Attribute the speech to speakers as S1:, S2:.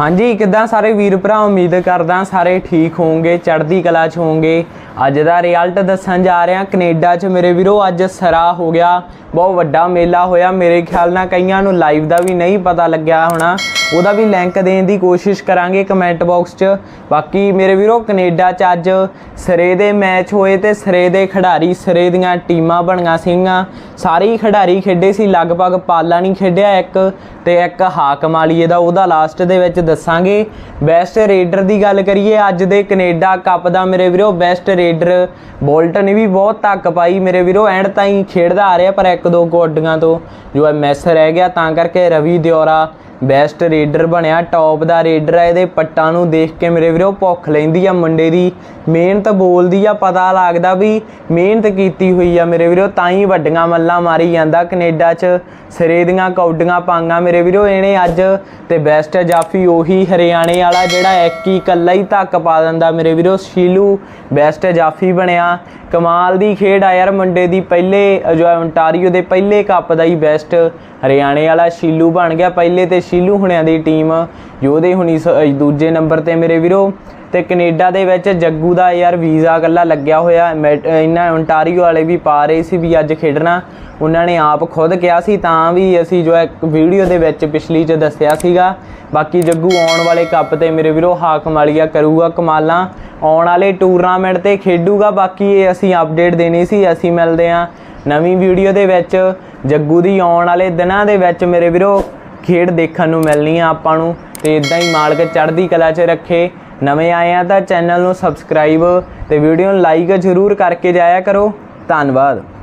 S1: ਹਾਂਜੀ, ਕਿੱਦਾਂ ਸਾਰੇ ਵੀਰ ਭਰਾ, ਉਮੀਦ ਕਰਦਾ ਸਾਰੇ ਠੀਕ ਹੋਵੋਗੇ, ਚੜ੍ਹਦੀ ਕਲਾ 'ਚ ਹੋਵੋਗੇ। ਅੱਜ ਦਾ ਰਿਜ਼ਲਟ ਦੱਸਣ ਜਾ ਰਿਹਾ, ਕੈਨੇਡਾ 'ਚ ਮੇਰੇ ਵੀਰੋ ਅੱਜ ਸਰਾ ਹੋ ਗਿਆ। ਬਹੁਤ ਵੱਡਾ ਮੇਲਾ ਹੋਇਆ, ਮੇਰੇ ਖਿਆਲ ਨਾਲ ਕਈਆਂ ਨੂੰ ਲਾਈਵ ਦਾ ਵੀ ਨਹੀਂ ਪਤਾ ਲੱਗਿਆ ਹੋਣਾ। ਉਹਦਾ ਵੀ ਲਿੰਕ ਦੇਣ ਦੀ ਕੋਸ਼ਿਸ਼ ਕਰਾਂਗੇ ਕਮੈਂਟ ਬਾਕਸ 'ਚ। ਬਾਕੀ ਮੇਰੇ ਵੀਰੋ, ਕੈਨੇਡਾ 'ਚ ਅੱਜ ਸਰੇ ਦੇ ਮੈਚ ਹੋਏ ਤੇ ਸਰੇ ਦੇ ਖਿਡਾਰੀ, ਸਰੇ ਦੀਆਂ ਟੀਮਾਂ ਬਣੀਆਂ ਸੀਗੀਆਂ। ਸਾਰੇ ਹੀ ਖਿਡਾਰੀ ਖੇਡੇ ਸੀ, ਲਗਭਗ ਪਾਲਾ ਨਹੀਂ ਖੇਡਿਆ ਇੱਕ ਤੇ ਇੱਕ ਹਾਕਮ ਵਾਲੀਏ ਦਾ ਉਹਦਾ ਲਾਸਟ ਦੇ ਵਿੱਚ ਦੱਸਾਂਗੇ। ਬੈਸਟ ਰੇਡਰ ਦੀ ਗੱਲ ਕਰੀਏ, ਅੱਜ ਦੇ ਕੈਨੇਡਾ ਕੱਪ ਦਾ ਮੇਰੇ ਵੀਰੋ ਬੈਸਟ ਰੇਡਰ ਬੋਲਟ ਨੇ ਵੀ ਬਹੁਤ ਧੱਕ ਪਾਈ ਮੇਰੇ ਵੀਰੋ ਐਂਡ ਤਾਈਂ ਖੇਡਦਾ ਆ ਰਿਹਾ ਪਰ ਇੱਕ ਦੋ ਗੋਡੀਆਂ ਤੋਂ ਜੋ ਹੈ ਮਿਸ ਰਹਿ ਗਿਆ, ਤਾਂ ਕਰਕੇ ਰਵੀ ਦਿਓਰਾ ਬੈਸਟ ਰੇਡਰ ਬਣਿਆ ਟੌਪ ਦਾ ਰੇਡਰ ਹੈ ਇਹਦੇ ਪੱਟਾਂ ਨੂੰ ਦੇਖ ਕੇ ਮੇਰੇ ਵੀਰੋ ਭੁੱਖ ਲੈਂਦੀ ਆ ਮੁੰਡੇ ਦੀ। ਮਿਹਨਤ ਬੋਲਦੀ ਆ, ਪਤਾ ਲੱਗਦਾ ਵੀ ਮਿਹਨਤ ਕੀਤੀ ਹੋਈ ਆ ਮੇਰੇ ਵੀਰੋ, ਤਾਂ ਹੀ ਵੱਡੀਆਂ ਮੱਲਾਂ ਮਾਰੀ ਜਾਂਦਾ ਕੈਨੇਡਾ 'ਚ। ਸਿਰੇ ਦੀਆਂ ਕੌਡੀਆਂ ਪਾਂਗਾ ਮੇਰੇ ਵੀਰੋ ਇਹਨੇ ਅੱਜ। ਤੇ ਬੈਸਟ ਜਾਫੀ, ਉਹੀ ਹਰਿਆਣੇ ਵਾਲਾ ਜਿਹੜਾ ਇੱਕ ਹੀ ਇਕੱਲਾ ਹੀ ਧੱਕ ਪਾ ਦਿੰਦਾ ਮੇਰੇ ਵੀਰੋ, ਸ਼ੀਲੂ। ਬੈਸਟ ਜਾਫੀ ਬਣਿਆ। ਕਮਾਲ ਦੀ ਖੇਡ ਆ ਯਾਰ ਮੁੰਡੇ ਦੀ, ਪਹਿਲੇ ਜੋ ਓਨਟਾਰੀਓ ਦੇ ਪਹਿਲੇ ਕੱਪ ਦਾ ਹੀ ਬੈਸਟ ਹਰਿਆਣੇ ਵਾਲਾ ਸ਼ੀਲੂ ਬਣ ਗਿਆ, ਪਹਿਲੇ ਤੇ ਸ਼ੀਲੂ ਹੁਣਿਆਂ ਦੀ ਟੀਮ, ਯੋਧੇ ਹੁਣੀ ਸ- ਦੂਜੇ ਨੰਬਰ ਤੇ ਮੇਰੇ ਵੀਰੋ। ਤੇ ਕੈਨੇਡਾ ਦੇ ਵਿੱਚ ਜੱਗੂ ਦਾ ਯਾਰ ਵੀਜ਼ਾ ਇਕੱਲਾ ਲੱਗਿਆ ਹੋਇਆ, ਮੈ- ਇਹਨਾਂ ਓਨਟਾਰੀਓ ਵਾਲੇ ਵੀ ਪਾ ਰਹੇ ਸੀ ਵੀ ਅੱਜ ਖੇਡਣਾ। ਉਹਨਾਂ ਨੇ ਆਪ ਖੁਦ ਕਿਹਾ ਸੀ, ਤਾਂ ਵੀ ਅਸੀਂ ਜੋ ਇੱਕ ਵੀਡੀਓ ਦੇ ਵਿੱਚ ਪਿਛਲੀ ਚ ਦੱਸਿਆ ਸੀਗਾ। ਬਾਕੀ ਜੱਗੂ ਆਉਣ ਵਾਲੇ ਕੱਪ ਤੇ ਮੇਰੇ ਵੀਰੋ ਹਾਕਮ ਵਾਲੀਆ ਕਰੂਗਾ ਕਮਾਲਾਂ। ਆਉਣ ਵਾਲੇ ਟੂਰਨਾਮੈਂਟ ਤੇ ਖੇਡੂਗਾ, ਬਾਕੀ ਇਹ ਅਸੀਂ ਅਪਡੇਟ ਦੇਣੀ ਸੀ, ਅਸੀਂ ਮਿਲਦੇ ਆਂ ਨਵੀਂ ਵੀਡੀਓ ਦੇ ਵਿੱਚ। ਜੱਗੂ ਦੀ ਆਉਣ ਵਾਲੇ ਦਿਨਾਂ ਦੇ ਵਿੱਚ ਮੇਰੇ ਵੀਰੋ, ਖੇਡ ਦੇਖਣ ਨੂੰ ਮਿਲਣੀ ਆ ਆਪਾਂ ਨੂੰ ਤੇ ਇਦਾਂ ਹੀ ਮਾਲਕ ਚੜ੍ਹਦੀ ਕਲਾ 'ਚ ਰੱਖੇ। ਨਵੇਂ ਆਏ ਆ ਤਾਂ ਚੈਨਲ ਨੂੰ ਸਬਸਕ੍ਰਾਈਬ ਤੇ ਵੀਡੀਓ ਨੂੰ ਲਾਈਕ ਜ਼ਰੂਰ ਕਰਕੇ ਜਾਇਆ ਕਰੋ। ਧੰਨਵਾਦ।